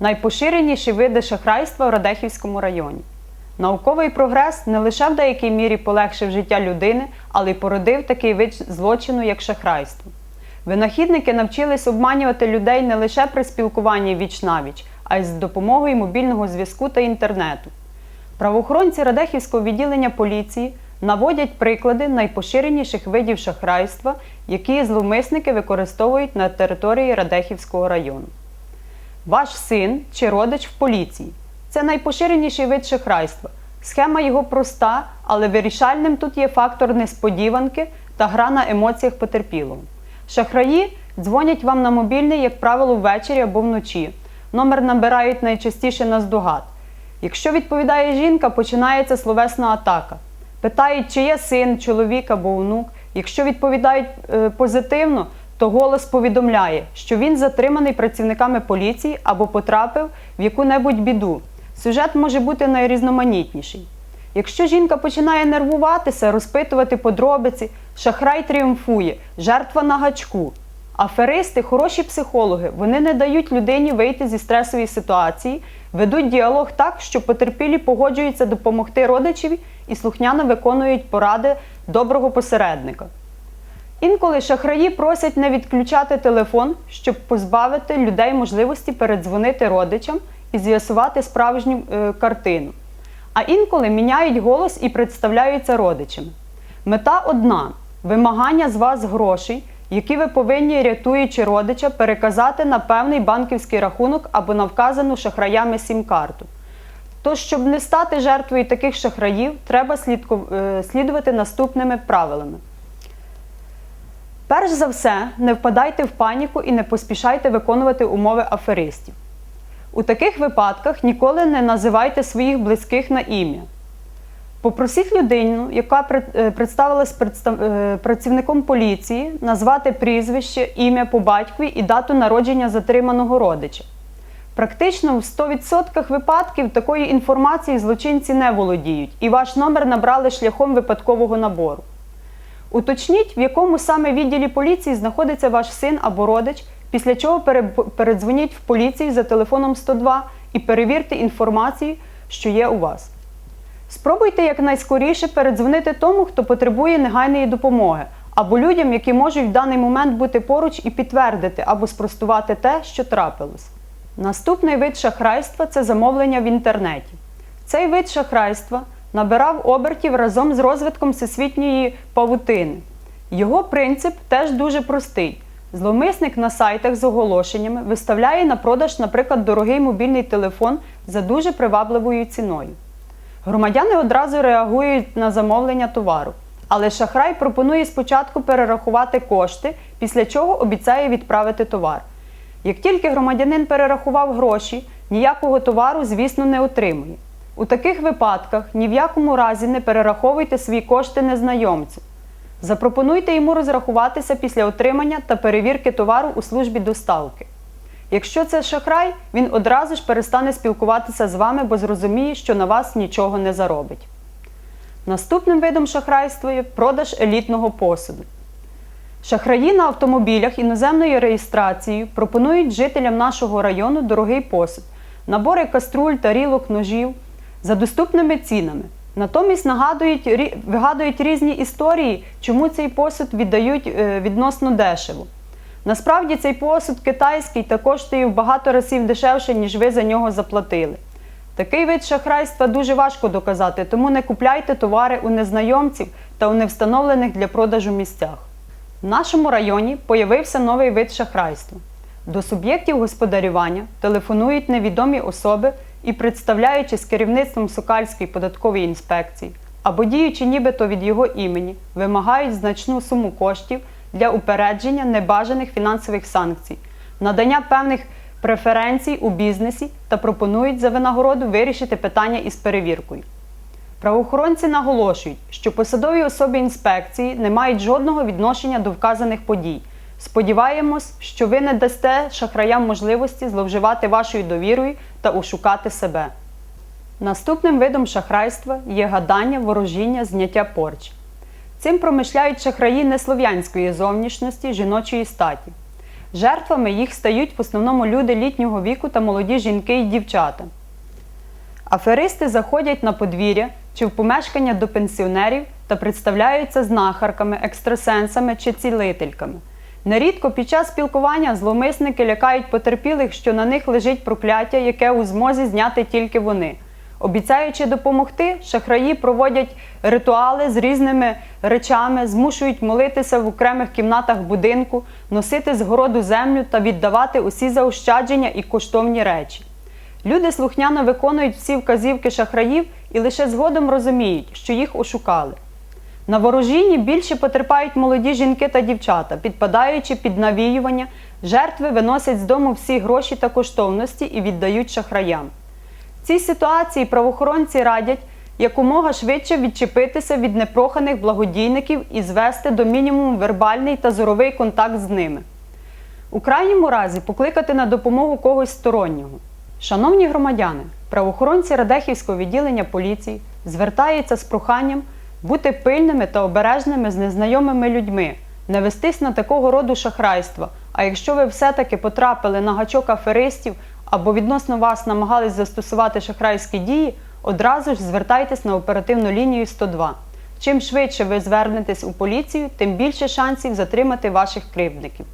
найпоширеніші види шахрайства в Радехівському районі. Науковий прогрес не лише в деякій мірі полегшив життя людини, але й породив такий вид злочину, як шахрайство. Винахідники навчились обманювати людей не лише при спілкуванні віч-навіч, а й з допомогою мобільного зв'язку та інтернету. Правоохоронці Радехівського відділення поліції наводять приклади найпоширеніших видів шахрайства, які зловмисники використовують на території Радехівського району. Ваш син чи родич в поліції. Це найпоширеніший вид шахрайства. Схема його проста, але вирішальним тут є фактор несподіванки та гра на емоціях потерпілого. Шахраї дзвонять вам на мобільний, як правило, ввечері або вночі. Номер набирають найчастіше наздогад. Якщо відповідає жінка, починається словесна атака. Питають, чи є син, чоловік або онук. Якщо відповідають е, позитивно, то голос повідомляє, що він затриманий працівниками поліції або потрапив в яку-небудь біду. Сюжет може бути найрізноманітніший. Якщо жінка починає нервуватися, розпитувати подробиці, шахрай тріумфує, жертва на гачку. Аферисти хороші психологи, вони не дають людині вийти зі стресової ситуації, ведуть діалог так, що потерпілі погоджуються допомогти родичеві і слухняно виконують поради доброго посередника. Інколи шахраї просять не відключати телефон, щоб позбавити людей можливості передзвонити родичам і з'ясувати справжню е, картину. А інколи міняють голос і представляються родичами. Мета одна вимагання з вас грошей, які ви повинні, рятуючи родича, переказати на певний банківський рахунок або на вказану шахраями сім-карту. Тож, щоб не стати жертвою таких шахраїв, треба слідку- е, слідувати наступними правилами. Перш за все, не впадайте в паніку і не поспішайте виконувати умови аферистів. У таких випадках ніколи не називайте своїх близьких на ім'я. Попросіть людину, яка е, представилась представ- е, працівником поліції, назвати прізвище, ім'я по батькові і дату народження затриманого родича. Практично в 100% випадків такої інформації злочинці не володіють, і ваш номер набрали шляхом випадкового набору. Уточніть, в якому саме відділі поліції знаходиться ваш син або родич, після чого передзвоніть в поліцію за телефоном 102 і перевірте інформацію, що є у вас. Спробуйте якнайскоріше передзвонити тому, хто потребує негайної допомоги, або людям, які можуть в даний момент бути поруч і підтвердити або спростувати те, що трапилось. Наступний вид шахрайства це замовлення в інтернеті. Цей вид шахрайства набирав обертів разом з розвитком всесвітньої павутини. Його принцип теж дуже простий. Зловмисник на сайтах з оголошеннями виставляє на продаж, наприклад, дорогий мобільний телефон за дуже привабливою ціною. Громадяни одразу реагують на замовлення товару, але шахрай пропонує спочатку перерахувати кошти, після чого обіцяє відправити товар. Як тільки громадянин перерахував гроші, ніякого товару, звісно, не отримує. У таких випадках ні в якому разі не перераховуйте свої кошти незнайомцю. Запропонуйте йому розрахуватися після отримання та перевірки товару у службі доставки. Якщо це шахрай, він одразу ж перестане спілкуватися з вами, бо зрозуміє, що на вас нічого не заробить. Наступним видом шахрайства є продаж елітного посуду. Шахраї на автомобілях іноземною реєстрацією пропонують жителям нашого району дорогий посуд, набори каструль, тарілок, ножів за доступними цінами. Натомість нагадують, вигадують різні історії, чому цей посуд віддають е, відносно дешево. Насправді цей посуд китайський та коштує в багато разів дешевше, ніж ви за нього заплатили. Такий вид шахрайства дуже важко доказати, тому не купляйте товари у незнайомців та у невстановлених для продажу місцях. В нашому районі появився новий вид шахрайства. До суб'єктів господарювання телефонують невідомі особи і, представляючи з керівництвом Сокальської податкової інспекції або діючи нібито від його імені, вимагають значну суму коштів для упередження небажаних фінансових санкцій, надання певних преференцій у бізнесі та пропонують за винагороду вирішити питання із перевіркою. Правоохоронці наголошують, що посадові особи інспекції не мають жодного відношення до вказаних подій. Сподіваємось, що ви не дасте шахраям можливості зловживати вашою довірою та ушукати себе. Наступним видом шахрайства є гадання, ворожіння, зняття порчі. Цим промишляють шахраї неслов'янської зовнішності жіночої статі. Жертвами їх стають в основному люди літнього віку та молоді жінки і дівчата. Аферисти заходять на подвір'я чи в помешкання до пенсіонерів та представляються знахарками, екстрасенсами чи цілительками. Нерідко під час спілкування зловмисники лякають потерпілих, що на них лежить прокляття, яке у змозі зняти тільки вони. Обіцяючи допомогти, шахраї проводять ритуали з різними речами, змушують молитися в окремих кімнатах будинку, носити з городу землю та віддавати усі заощадження і коштовні речі. Люди слухняно виконують всі вказівки шахраїв і лише згодом розуміють, що їх ошукали. На ворожінні більше потерпають молоді жінки та дівчата, підпадаючи під навіювання, жертви виносять з дому всі гроші та коштовності і віддають шахраям. В цій ситуації правоохоронці радять якомога швидше відчепитися від непроханих благодійників і звести до мінімуму вербальний та зоровий контакт з ними. У крайньому разі покликати на допомогу когось стороннього. Шановні громадяни, правоохоронці Радехівського відділення поліції звертаються з проханням бути пильними та обережними з незнайомими людьми, не вестись на такого роду шахрайства. А якщо ви все-таки потрапили на гачок аферистів або відносно вас намагались застосувати шахрайські дії, одразу ж звертайтесь на оперативну лінію 102. Чим швидше ви звернетесь у поліцію, тим більше шансів затримати ваших кривдників.